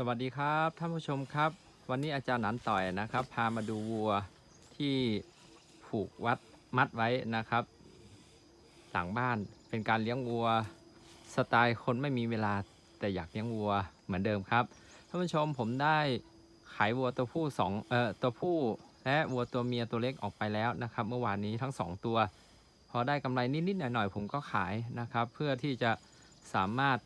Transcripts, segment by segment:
สวัสดีครับท่านผู้ชมครับ วันนี้อาจารย์หนันต่อยนะครับ พามาดูวัวที่ผูกวัดมัดไว้นะครับ หลังบ้านเป็นการเลี้ยงวัว สไตล์คนไม่มีเวลาแต่อยากเลี้ยงวัวเหมือนเดิมครับท่านผู้ชมผมได้ขายวัวตัวผู้สองเอ่อตัวผู้และวัวตัวเมียตัวเล็กออกไปแล้วนะครับ เมื่อวานนี้ทั้งสองตัว พอได้กำไรนิดๆหน่อยๆผมก็ขายนะครับ เพื่อที่จะสามารถ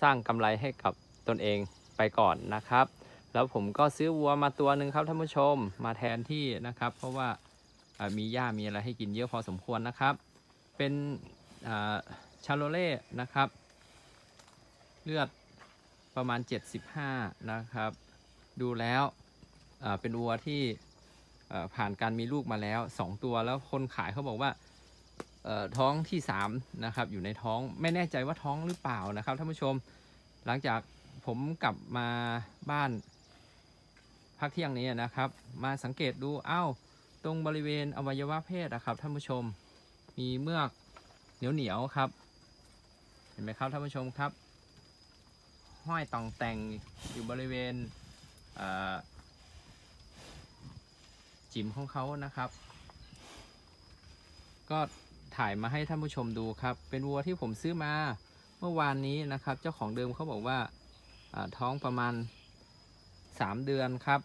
สร้างกำไรให้กับ ตนเองไปก่อนนะครับ แล้วผมก็ซื้อวัวมาตัวหนึ่งครับท่านผู้ชมมาแทนที่นะครับ เพราะว่ามีหญ้ามีอะไรให้กินเยอะพอสมควรนะครับ เป็นชาโลเล่นะครับ เลือดประมาณ 75 นะครับ ดูแล้วเป็นวัวที่ผ่านการมีลูกมาแล้ว 2 ตัวแล้วคนขายเขาบอกว่าท้องที่3นะครับอยู่ในท้องไม่แน่ใจว่าท้องหรือเปล่านะครับท่านผู้ชม หลังจาก ผมกลับมาบ้านพักเที่ยงนี้นะครับ มาสังเกตดูอ้าวตรงบริเวณอวัยวะเพศนะครับท่านผู้ชม มีเมือกเหนียวเหนียวครับ เห็นไหมครับท่านผู้ชมครับ ห้อยต่องแต่งอยู่บริเวณเจิ๋มของเขานะครับ ก็ถ่ายมาให้ท่านผู้ชมดูครับ เป็นวัวที่ผมซื้อมาเมื่อวานนี้นะครับ เจ้าของเดิมเขาบอกว่า ท้องประมาณ 3 เดือนครับ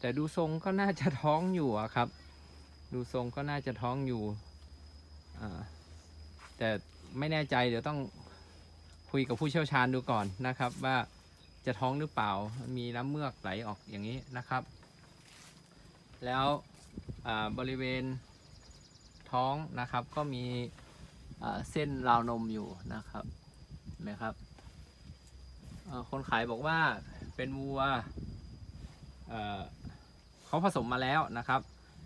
แต่ดูทรงก็น่าจะท้องอยู่ครับ ดูทรงก็น่าจะท้องอยู่แต่ไม่แน่ใจเดี๋ยวต้องคุยกับผู้เชี่ยวชาญดูก่อนนะครับ ว่าจะท้องหรือเปล่ามีน้ำเมือกไหลออกอย่างนี้นะครับ แล้วบริเวณท้องนะครับก็มีเส้นราวนมอยู่นะครับเห็นไหมครับ คนขายบอกว่าเป็นวัวเเขาผสมมาแล้วนะครับ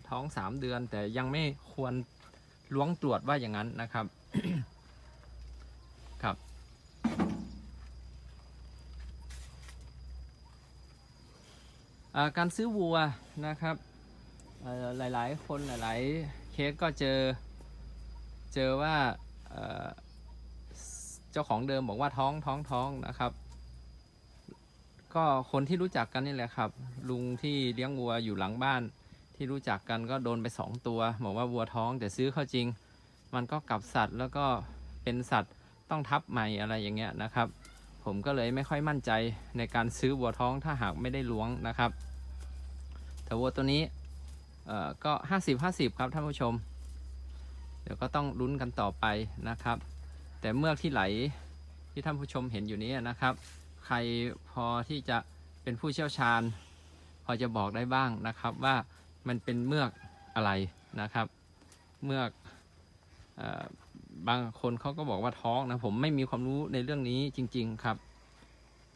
ท้อง3เดือนแต่ยังไม่ควรล้วงตรวจว่าอย่างนั้นนะครับครับการซื้อวัวนะครับหลายๆ คนหลายๆเคสก็เจอเจอว่าเจ้าของเดิมบอกว่าท้องท้องท้องนะครับ ก็คนที่รู้จักกันนี่แหละครับ ลุงที่เลี้ยงวัวอยู่หลังบ้าน ที่รู้จักกันก็โดนไปสองตัวบอกว่าวัวท้องแต่ซื้อเข้าจริง มันก็กลับสัตว์แล้วก็เป็นสัตว์ต้องทับใหม่อะไรอย่างเงี้ยนะครับ ผมก็เลยไม่ค่อยมั่นใจในการซื้อวัวท้องถ้าหากไม่ได้ล้วงนะครับแต่วัวตัวนี้เอ่อก็ 50 50 ครับท่านผู้ชม เดี๋ยวก็ต้องลุ้นกันต่อไปนะครับ แต่เมือกที่ไหลที่ท่านผู้ชมเห็นอยู่นี้นะครับ ใครพอที่จะเป็นผู้เชี่ยวชาญ พอจะบอกได้บ้างนะครับว่ามันเป็นเมือกอะไรนะครับ เมือกอบางคนเขาก็บอกว่าท้องนะผมไม่มีความรู้ในเรื่องนี้จริง ๆ ครับ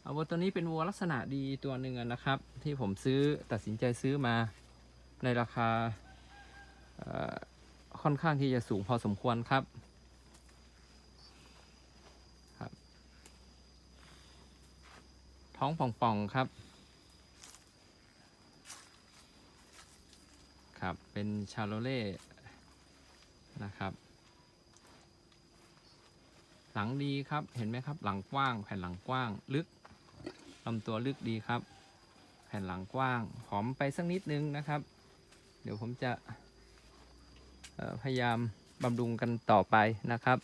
เอาวัวตัวนี้เป็นวัวลักษณะดีตัวหนึ่งนะครับ ที่ผมซื้อตัดสินใจซื้อมาในราคาค่อนข้างที่จะสูงพอสมควรครับ องป่องๆครับ ครับ เป็นชาโลเล่นะครับ หลังดีครับเห็นไหมครับ หลังกว้าง แผ่นหลังกว้างลึกลำตัวลึกดีครับ แผ่นหลังกว้างผอมไปสักนิดนึงนะครับ เดี๋ยวผมจะพยายามบำรุงกันต่อไปนะครับ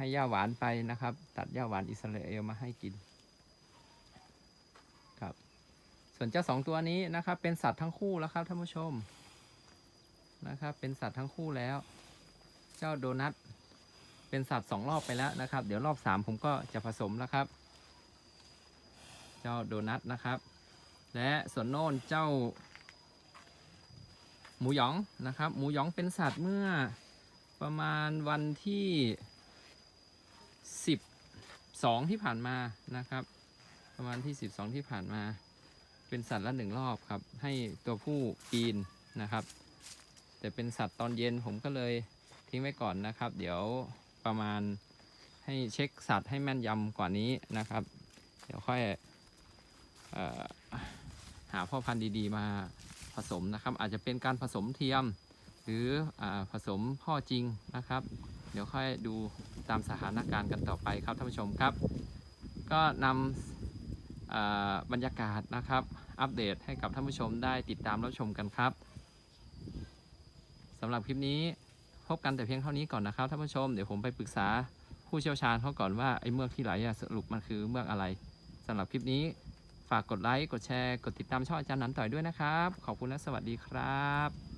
ให้ย่าหวานไปนะครับ ตัดย่าหวานอิสราเอลมาให้กินครับ ส่วนเจ้าสองตัวนี้นะครับ เป็นสัตว์ทั้งคู่แล้วครับท่านผู้ชมนะครับ เป็นสัตว์ทั้งคู่แล้ว เจ้าโดนัทเป็นสัตว์สองรอบไปแล้วนะครับ เดี๋ยวรอบสามผมก็จะผสมแล้วครับ เจ้าโดนัทนะครับ และส่วนโน่นเจ้า หมูหยองนะครับ หมูหยองเป็นสัตว์เมื่อประมาณวันที่ 12 ที่ผ่านมานะครับ ประมาณที่ 12 ที่ผ่านมา เป็นสัตว์ละหนึ่งรอบครับ ให้ตัวผู้ปีนนะครับ แต่เป็นสัตว์ตอนเย็นผมก็เลยทิ้งไว้ก่อนนะครับ เดี๋ยวประมาณให้เช็คสัตว์ให้แม่นยำกว่านี้นะครับ เดี๋ยวค่อยอหาพ่อพันธุ์ดีๆ มาผสมนะครับ อาจจะเป็นการผสมเทียม หรืออผสมพ่อจริงนะครับ เดี๋ยวค่อยดู ตามสถานการณ์กันต่อไปครับท่านผู้ชมครับ ก็นำบรรยากาศนะครับ อัปเดตให้กับท่านผู้ชมได้ติดตามรับชมกันครับสำหรับคลิปนี้พบกันแต่เพียงเท่านี้ก่อนนะครับท่านผู้ชมเดี๋ยวผมไปปรึกษาผู้เชี่ยวชาญเขาก่อนว่าไอ้เมือกที่ไหลสรุปมันคือเมือกอะไรสำหรับคลิปนี้ฝากกดไลค์ กดแชร์ กดติดตามช่องอาจารย์นันต่อยด้วยนะครับ ขอบคุณและสวัสดีครับ